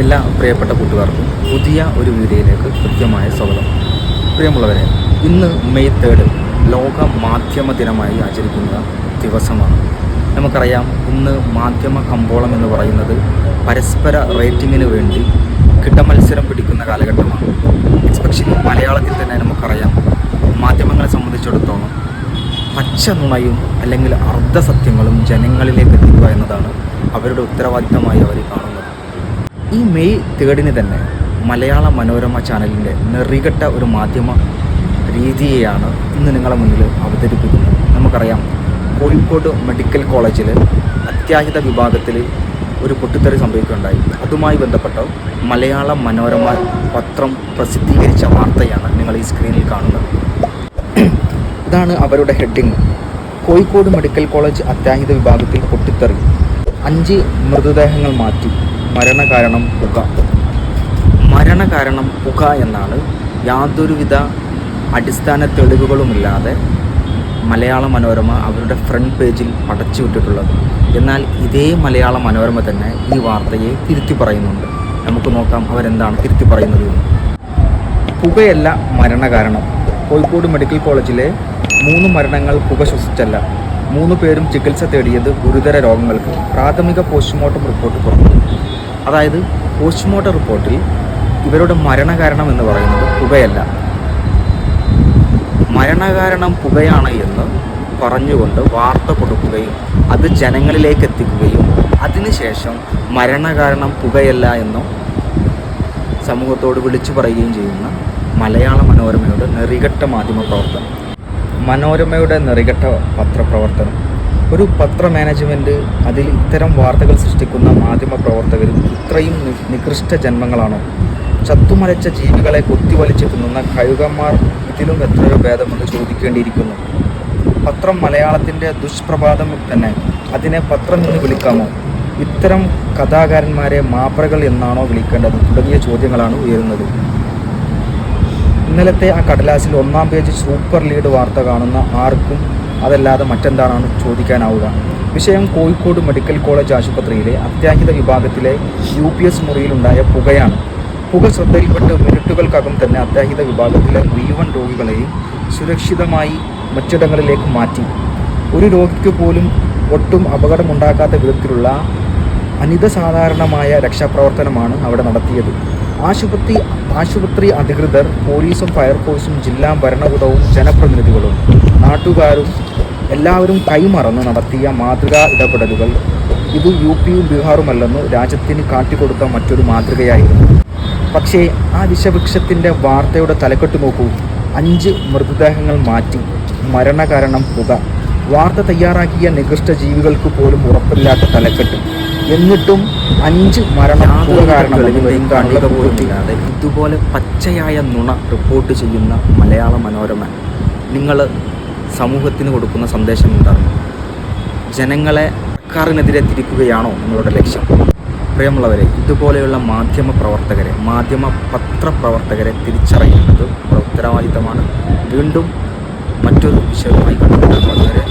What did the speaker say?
എല്ലാ പ്രിയപ്പെട്ട കൂട്ടുകാർക്കും പുതിയ ഒരു വീഡിയോയിലേക്ക് കൃത്യമായ സ്വാഗതം. പ്രിയമുള്ളവരെ ഇന്ന് മെയ് തേർഡ് ലോക മാധ്യമ ദിനമായി ആചരിക്കുന്ന ദിവസമാണ്. നമുക്കറിയാം ഇന്ന് മാധ്യമ കമ്പോളം എന്ന് പറയുന്നത് പരസ്പര റേറ്റിങ്ങിന് വേണ്ടി കിടമത്സരം പിടിക്കുന്ന കാലഘട്ടമാണ്. എക്സ്പെഷ്യലി മലയാളത്തിൽ തന്നെ നമുക്കറിയാം മാധ്യമങ്ങളെ സംബന്ധിച്ചിടത്തോളം പച്ച നുണയും അല്ലെങ്കിൽ അർദ്ധസത്യങ്ങളും ജനങ്ങളിലേക്ക് എത്തിക്കുക എന്നതാണ് അവരുടെ ഉത്തരവാദിത്തമായി അവർ കാണുന്നത്. ഈ മെയ് തേർഡിന് തന്നെ മലയാള മനോരമ ചാനലിന്റെ നെറികെട്ട ഒരു മാധ്യമ രീതിയെയാണ് ഇന്ന് നിങ്ങളെ മുന്നിൽ അവതരിപ്പിക്കുന്നത്. നമുക്കറിയാം കോഴിക്കോട് മെഡിക്കൽ കോളേജിൽ അത്യാഹിത വിഭാഗത്തിൽ ഒരു പൊട്ടിത്തെറി സംഭവിക്കുകയുണ്ടായി. അതുമായി ബന്ധപ്പെട്ട മലയാള മനോരമ പത്രം പ്രസിദ്ധീകരിച്ച വാർത്തയാണ് നിങ്ങൾ ഈ സ്ക്രീനിൽ കാണുന്നത്. ഇതാണ് അവരുടെ ഹെഡിങ്. കോഴിക്കോട് മെഡിക്കൽ കോളേജ് അത്യാഹിത വിഭാഗത്തിൽ പൊട്ടിത്തെറി. അഞ്ച് മൃതദേഹങ്ങൾ മാറ്റി. മരണകാരണം പുക മരണകാരണം പുക എന്നാണ് യാതൊരുവിധ അടിസ്ഥാന തെളിവുകളുമില്ലാതെ മലയാള മനോരമ അവരുടെ ഫ്രണ്ട് പേജിൽ പടച്ചു വിട്ടിട്ടുള്ളത്. എന്നാൽ ഇതേ മലയാള മനോരമ തന്നെ ഈ വാർത്തയെ തിരുത്തി പറയുന്നുണ്ട്. നമുക്ക് നോക്കാം അവരെന്താണ് തിരുത്തി പറയുന്നത് എന്ന്. പുകയല്ല മരണകാരണം. കോഴിക്കോട് മെഡിക്കൽ കോളേജിലെ മൂന്ന് മരണങ്ങൾ പുക ശ്വസിച്ചല്ല. മൂന്ന് പേരും ചികിത്സ തേടിയത് ഗുരുതര രോഗങ്ങൾക്ക് പ്രാഥമിക പോസ്റ്റ്മോർട്ടം റിപ്പോർട്ട് പുറത്തു. അതായത് പോസ്റ്റ്മോർട്ടം റിപ്പോർട്ടിൽ ഇവരുടെ മരണകാരണം എന്ന് പറയുന്നത് പുകയല്ല. മരണകാരണം പുകയാണ് എന്ന് പറഞ്ഞുകൊണ്ട് വാർത്ത കൊടുക്കുകയും അത് ജനങ്ങളിലേക്ക് എത്തിക്കുകയും അതിനുശേഷം മരണകാരണം പുകയല്ല എന്നും സമൂഹത്തോട് വിളിച്ചു പറയുകയും ചെയ്യുന്ന മലയാള മനോരമയുടെ നെറികെട്ട മാധ്യമ പ്രവർത്തനം മനോരമയുടെ നെറികെട്ട പത്രപ്രവർത്തനം ഒരു പത്ര മാനേജ്മെന്റ് അതിൽ ഇത്തരം വാർത്തകൾ സൃഷ്ടിക്കുന്ന മാധ്യമ പ്രവർത്തകരും ഇത്രയും നികൃഷ്ട ജന്മങ്ങളാണോ. ചത്തുമലച്ച ജീവികളെ കൊത്തിവലിച്ച് തിന്നുന്ന കഴുകന്മാർ ഇതിലും എത്രയോ ഭേദമെന്ന് ചോദിക്കേണ്ടിയിരിക്കുന്നു. പത്രം മലയാളത്തിന്റെ ദുഷ്പ്രഭാതം തന്നെ. അതിനെ പത്രം എന്ന് വിളിക്കാമോ? ഇത്തരം കഥാകാരന്മാരെ മാപ്രകൾ എന്നാണോ വിളിക്കേണ്ടത്? തുടങ്ങിയ ചോദ്യങ്ങളാണ് ഉയരുന്നത്. ഇന്നലത്തെ ആ കടലാസിൽ ഒന്നാം പേജ് സൂപ്പർ ലീഡ് വാർത്ത കാണുന്ന ആർക്കും അതല്ലാതെ മറ്റെന്താണ് ചോദിക്കാനാവുക. വിഷയം കോഴിക്കോട് മെഡിക്കൽ കോളേജ് ആശുപത്രിയിലെ അത്യാഹിത വിഭാഗത്തിലെ യു പി എസ് മുറിയിലുണ്ടായ പുകയാണ്. പുക ശ്രദ്ധയിൽപ്പെട്ട് മിനിറ്റുകൾക്കകം തന്നെ അത്യാഹിത വിഭാഗത്തിലെ മുഴുവൻ രോഗികളെയും സുരക്ഷിതമായി മറ്റിടങ്ങളിലേക്ക് മാറ്റി. ഒരു രോഗിക്ക് പോലും ഒട്ടും അപകടമുണ്ടാക്കാത്ത വിധത്തിലുള്ള അനിതസാധാരണമായ രക്ഷാപ്രവർത്തനമാണ് അവിടെ നടത്തിയത്. ആശുപത്രി ആശുപത്രി അധികൃതർ പോലീസും ഫയർഫോഴ്സും ജില്ലാ ഭരണകൂടവും ജനപ്രതിനിധികളും നാട്ടുകാരും എല്ലാവരും കൈമറന്ന് നടത്തിയ മാതൃകാ ഇടപെടലുകൾ ഇത് യു പിയും ബീഹാറുമല്ലെന്ന് രാജ്യത്തിന് കാട്ടിക്കൊടുത്ത മറ്റൊരു മാതൃകയായിരുന്നു. പക്ഷേ ആ വിഷവൃക്ഷത്തിന്റെ വാർത്തയുടെ തലക്കെട്ട് നോക്കൂ. അഞ്ച് മൃതദേഹങ്ങൾ മാറ്റി. മരണകാരണം പുക. വാർത്ത തയ്യാറാക്കിയ നികൃഷ്ട ജീവികൾക്ക് പോലും ഉറപ്പില്ലാത്ത തലക്കെട്ട്. എന്നിട്ടും അഞ്ച് മരണം കാരണമില്ലാതെ ഇതുപോലെ പച്ചയായ നുണ റിപ്പോർട്ട് ചെയ്യുന്ന മലയാള മനോരമ. നിങ്ങൾ സമൂഹത്തിന് കൊടുക്കുന്ന സന്ദേശം എന്താണ്? ജനങ്ങളെ സർക്കാരിനെതിരെ തിരിക്കുകയാണോ നിങ്ങളുടെ ലക്ഷ്യം? പ്രിയമുള്ളവരെ ഇതുപോലെയുള്ള മാധ്യമ പ്രവർത്തകരെ മാധ്യമ പത്രപ്രവർത്തകരെ തിരിച്ചറിയേണ്ടത് ഉത്തരവാദിത്തമാണ്. വീണ്ടും മറ്റൊരു വിഷയവുമായി കണ്ടുമുട്ടാം അതുവരെ